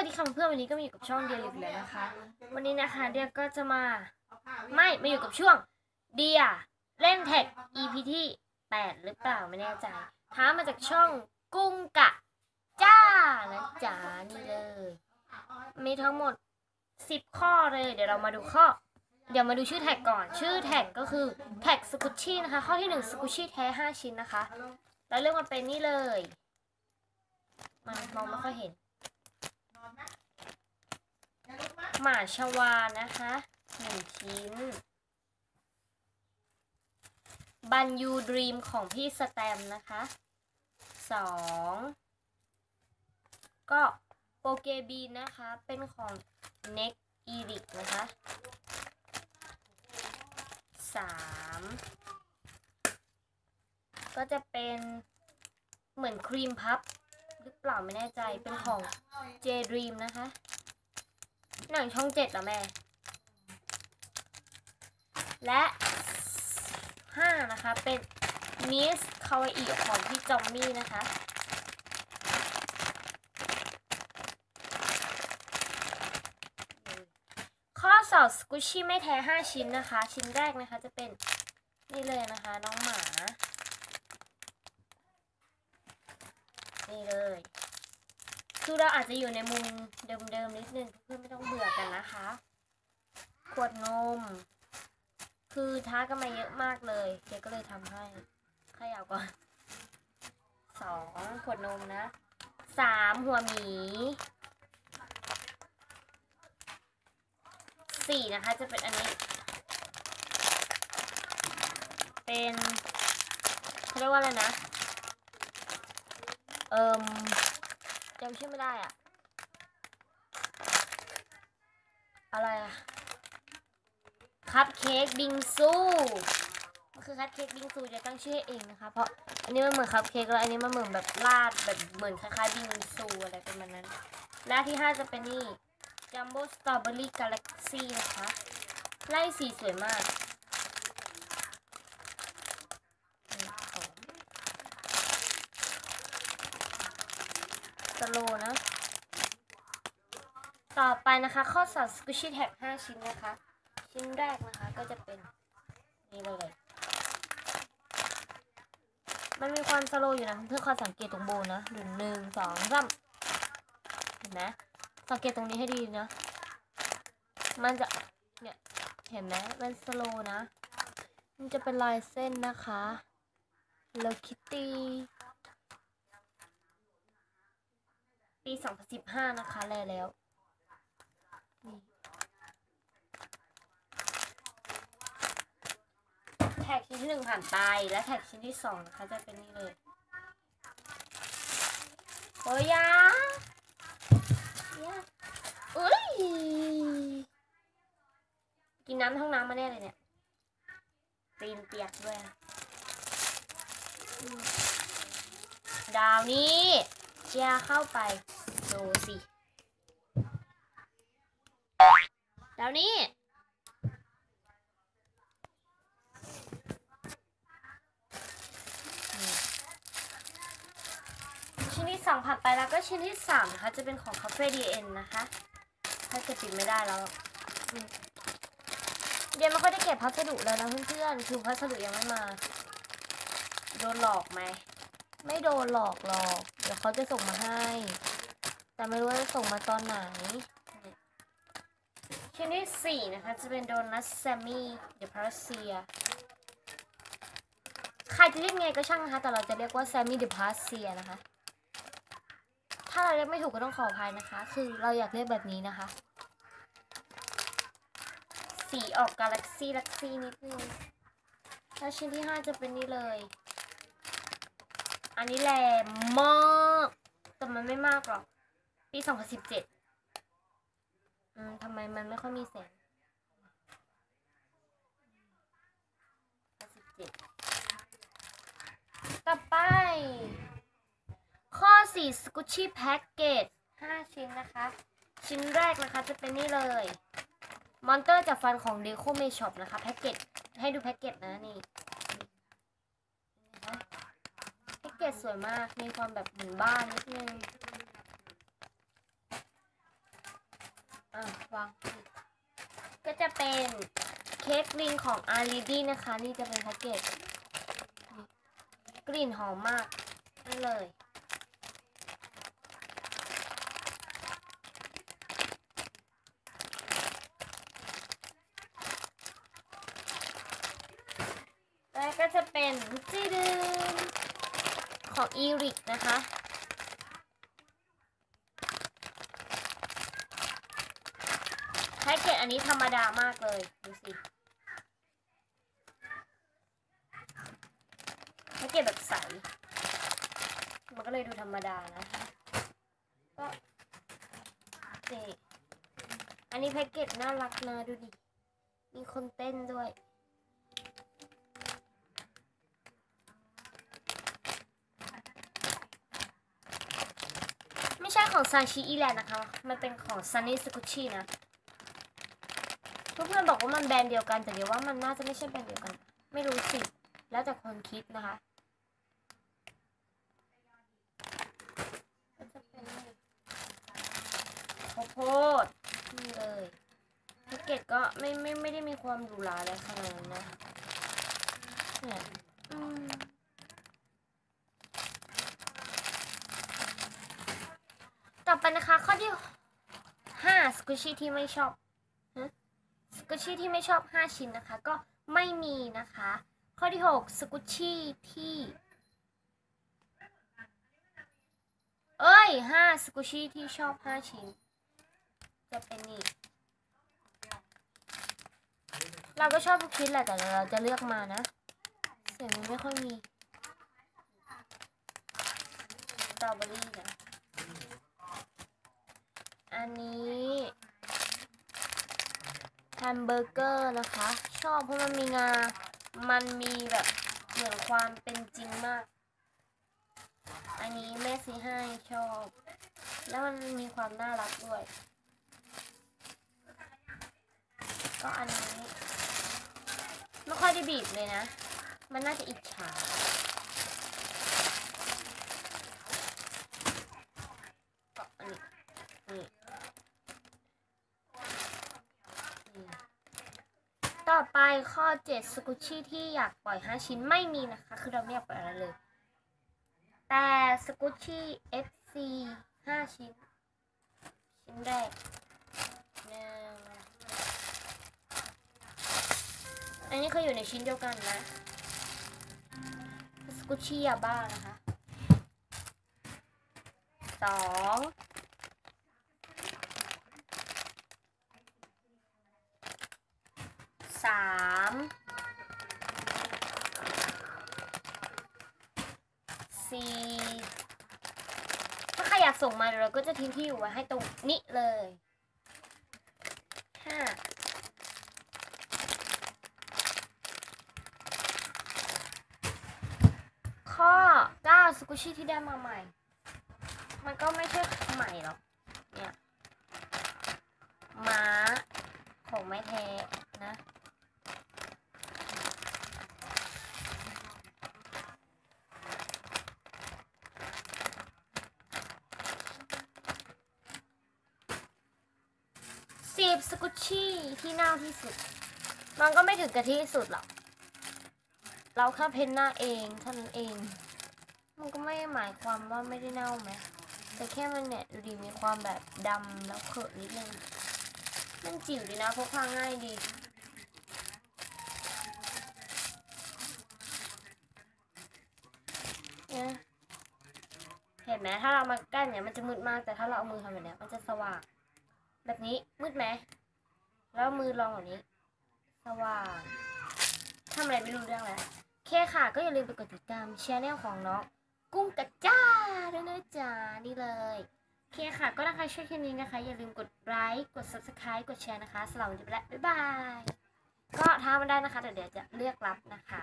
วัสดีค่ะเพื่อนวันนี้ก็มาอยู่กับช่องเดียอีกแล้วนะคะ วันนี้นะคะเดียก็จะมาไม่มาอยู่กับช่วงเดียเล่นแท็ก EP ที่8หรือเปล่าไม่แน่ใจท้ามาจากช่องกุ้งกะ จ้านะจ๊ะนี่เลยมีทั้งหมด10ข้อเลย เดี๋ยวเรามาดูข้อ เดี๋ยวมาดูชื่อแท็กก่อน ชื่อแท็กก็คือแท็กสกุชชี่นะคะ ข้อที่1สกุชชี่แท้5ชิ้นนะคะ แล้วเรื่องมันเป็นนี่เลย มันมองไม่ค่อยเห็น หมาชวานะคะหนึ่งชิ้น บันยูดรีมของพี่สแตมนะคะสองก็โปเกบีนะคะ เป็นของเน็กอีริกนะคะสามก็จะเป็นเหมือนครีมพับ หรือเปล่าไม่แน่ใจเป็นของเจดรีมนะคะ หนังช่องเจ็ดเหรอแม่ และห้านะคะ เป็นมิสคาวาอิของพี่จอมมี่นะคะข้อสอบสกุชชี่ไม่แท้ 5 ชิ้นนะคะ ชิ้นแรกนะคะจะเป็นนี่เลยนะคะ น้องหมา นี่เลย คือเราอาจจะอยู่ในมุมเดิมๆนิดนึงเพื่อนไม่ต้องเบื่อกันนะคะ ขวดนม คือท้ากันมาเยอะมากเลยเดี๋ยวก็เลยทำให้ขยาวก่อนสองขวดนมนะสามหัวหมีสี่นะคะจะเป็นอันนี้ เป็นเขาเรียกว่าอะไรนะ เอิม จำชื่อไม่ได้อะอะไรอะคัพเค้กบิงซูมันคือคัพเค้กบิงซูจะตั้งชื่อเองนะคะ เพราะอันนี้มันเหมือนคัพเค้กแล้วอันนี้มันเหมือนแบบราดแบบเหมือนคล้ายๆบิงซูอะไรประมาณนั้น หน้าที่ห้าจะเป็นนี่จัมโบ้สตรอเบอรี่กาแล็กซี่นะคะไล่สีสวยมากนี่ของ สโลนะ ต่อไปนะคะ ข้อสอบสกุชชี่แท็ก5ชิ้นนะคะ ชิ้นแรกนะคะก็จะเป็นนี่เลย มันมีความสโลอยู่นะเพื่อความสังเกตตรงโบนะดูหนึ่งสองสามเห็นไหมสังเกตตรงนี้ให้ดีนะ มันจะเนี่ยเห็นไหมมันสโลนะ มันจะเป็นลายเส้นนะคะโล คิตตี้ปี2015นะคะแลแล้วนี่แท็กชิ้นที่หนึ่งผ่านไป และแท็กชิ้นที่สองนะคะจะเป็นนี่เลยโอ้ยยายาเอ้ย กินน้ำในห้องน้ำมาแน่เลยเนี่ยตีนเปียกด้วย ดาวนี้เจียเข้าไป ดูสิ แล้วนี่ชิ้นที่สองผ่านไปแล้วก็ชิ้นที่สามนะคะ จะเป็นของ Cafe DN นนะคะ ถ้าจะปิดไม่ได้แล้วเดี๋ยวไม่ค่อยได้เก็บพัสดุแล้วนะเพื่อนๆคือพัสดุยังไม่มา โดนหลอกไหม ไม่โดนหลอกหรอก เดี๋ยวเขาจะส่งมาให้ แต่ไม่รู้ว่าจะส่งมาตอนไหนชิ้นที่สี่นะคะ จะเป็นโดนัทแซมมี่เดอะพาร์เซียใครจะเรียกไงก็ช่างนะคะ แต่เราจะเรียกว่าแซมมี่เดอะพาร์เซียนะคะ ถ้าเราเรียกไม่ถูกก็ต้องขออภัยนะคะ คือเราอยากเรียกแบบนี้นะคะ สีออกกาแล็กซี่ลักซี่นิดนึงแล้วชิ้นที่ห้าจะเป็นนี่เลย อันนี้แรงมาก แต่มันไม่มากหรอก ปี2017อืมทำไมมันไม่ค่อยมีแสง2017ต่อไป ข้อ4สกุชชี่แพ็กเกจ5ชิ้นนะคะ ชิ้นแรกนะคะจะเป็นนี่เลย มอนเตอร์จากฟันของเดโคเมช็อปนะคะแพ็กเกจให้ดูแพ็กเกจนะนี่แพ็กเกจสวยมาก มีความแบบเหมือนบ้านนิดนึง อะวางผิดก็จะเป็นเค้กลิงของอารีดี้นะคะ นี่จะเป็นแพ็กเกจกลิ่นหอมมากนั่เลยแล้วก็จะเป็นจีดึงของอีริกนะคะ แพ็กเกจ อันนี้ธรรมดามากเลย ดูสิแพ็กเกจแบบใส มันก็เลยดูธรรมดานะคะก็นี่อันนี้แพ็กเกจน่ารักนะดูดิ มีคนเต้นด้วย ไม่ใช่ของซานชิอีแลนด์นะคะ มันเป็นของซันนี่สกุชินะ เพื่อนๆบอกว่ามันแบรนด์เดียวกันแต่เดี๋ยวว่ามันน่าจะไม่ใช่แบรนด์เดียวกัน ไม่รู้สิ แล้วแต่คนคิดนะคะก็จะเป็นข้าวโพดนี่เลยแพ็กเกจก็ไม่ไม่ไม่ได้มีความหรูหราอะไรขนาดนั้นนะเนี่ยอืมต่อไปนะคะ ข้อที่ห้าสกุชี่ที่ไม่ชอบ กุชี่ที่ไม่ชอบห้าชิ้นนะคะ ก็ไม่มีนะคะ ข้อที่หกสกุชี่ที่ เอ้ยห้าสกุชี่ที่ชอบห้าชิ้น จะเป็นนี่ เราก็ชอบทุกชิ้นแหละแต่เราจะเลือกมานะ เสียงมันไม่ค่อยมีสตรอเบอรี่นะ อันนี้ มเบอร์เกอร์นะคะ ชอบเพราะมันมีงา มันมีแบบเหมือนความเป็นจริงมาก อันนี้แม่ซื้อให้ชอบ แล้วมันมีความน่ารักด้วย ก็อันนี้ ไม่ค่อยได้บีบเลยนะ มันน่าจะอิจฉา ก็อันนี้ นี่นี่ต่ อไปข้อ 7 สกุชชี่ที่อยากปล่อย 5 ชิ้นไม่มีนะคะ คือเราไม่อยากปล่อยอะไรเลย แต่สกุชชี่ FC 5 ชิ้น ชิ้นแรกหนึ่งอันนี้คืออยู่ในชิ้นเดียวกันนะ สกุชชี่ยาบ้านะคะสอง สาม สี่ถ้าใครอยากส่งมาเดี๋ยวเราก็จะทิ้งที่อยู่ไว้ให้ตรงนี้เลยห้าข้อเก้าสกุชี่ที่ได้มาใหม่ มันก็ไม่ใช่ใหม่หรอก เนี่ย ม้าของไม่แท้นะ บสกุชชี่ที่เน่าที่สุด มันก็ไม่ถึงกับที่สุดหรอก เราแค่เพ้นหน้าเองเท่านั้นเอง มันก็ไม่หมายความว่าไม่ได้เน่าไหม แต่แค่มันเนี่ยดูดีมีความแบบดำแล้วเขอะนิดนึงมันจิ๋วดีนะพกพาง่ายดีเห็นไหมถ้าเรามาใกล้เนี่ยมันจะมืดมากแต่ถ้าเราเอามือทำแบบนี้มันจะสว่าง แบบนี้มืดไหมแล้วมือลองแบบนี้ สว่างทำอะไรไม่รู้เรื่องแล้วเคค่ะก็อย่าลืมไปกดติดตามช anel ของน้องกุ้งกระจ้าด้วยนะจ๊ะนี่เลยโอเคค่ะ ก็ถ้าใครช่วยคลิปนี้นะคะ อย่าลืมกดไลค์กด subscribe กดแชร์นะคะสำหรับวันนี้ไปแล้วบ๊ายบาย ก็ท้ามันได้นะคะแต่เดี๋ยวจะเลือกรับนะคะ